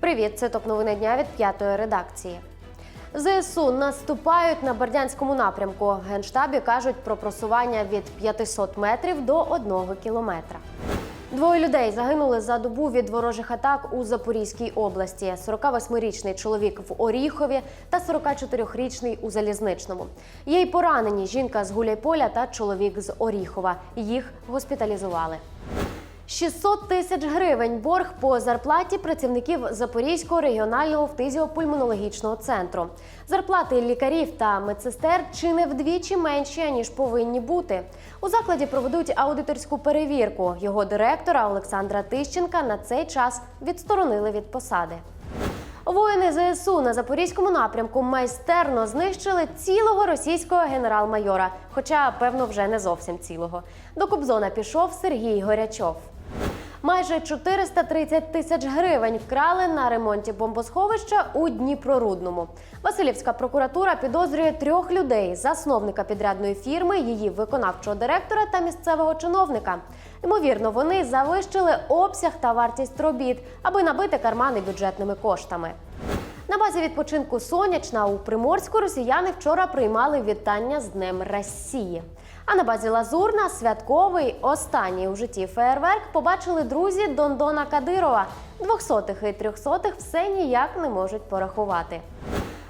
Привіт, це топ новини дня від п'ятої редакції. ЗСУ наступають на Бердянському напрямку. Генштабі кажуть про просування від 500 метрів до 1 кілометра. Двоє людей загинули за добу від ворожих атак у Запорізькій області: 48-річний чоловік в Оріхові та 44-річний у Залізничному. Є й поранені жінка з Гуляйполя та чоловік з Оріхова. Їх госпіталізували. 600 тисяч гривень борг по зарплаті працівників Запорізького регіонального фтизіопульмонологічного центру. Зарплати лікарів та медсестер чи не вдвічі менші ніж повинні бути. У закладі проведуть аудиторську перевірку. Його директора Олександра Тищенка на цей час відсторонили від посади. Воїни ЗСУ на запорізькому напрямку майстерно знищили цілого російського генерал-майора, хоча, певно, вже не зовсім цілого. До Кобзона пішов Сергій Горячов. Майже 430 тисяч гривень вкрали на ремонті бомбосховища у Дніпрорудному. Васильівська прокуратура підозрює трьох людей: засновника підрядної фірми, її виконавчого директора та місцевого чиновника. Ймовірно, вони завищили обсяг та вартість робіт, аби набити кармани бюджетними коштами. На базі відпочинку Сонячна у Приморську росіяни вчора приймали вітання з Днем Росії. А на базі Лазурна святковий останній у житті феєрверк побачили друзі Дондона Кадирова. Двохсотих і трьохсотих все ніяк не можуть порахувати.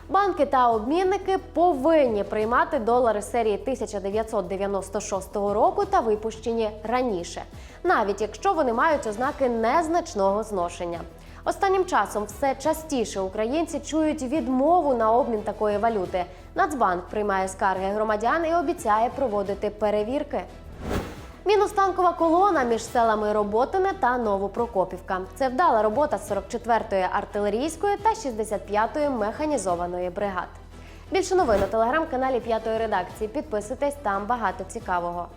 Банки та обмінники повинні приймати долари серії 1996 року та випущені раніше, навіть якщо вони мають ознаки незначного зношення. Останнім часом все частіше українці чують відмову на обмін такої валюти. Нацбанк приймає скарги громадян і обіцяє проводити перевірки. Мінустанкова колона між селами Роботине та Новопрокопівка. Це вдала робота 44-ї артилерійської та 65-ї механізованої бригад. Більше новин у телеграм-каналі п'ятої редакції. Підписуйтесь там багато цікавого.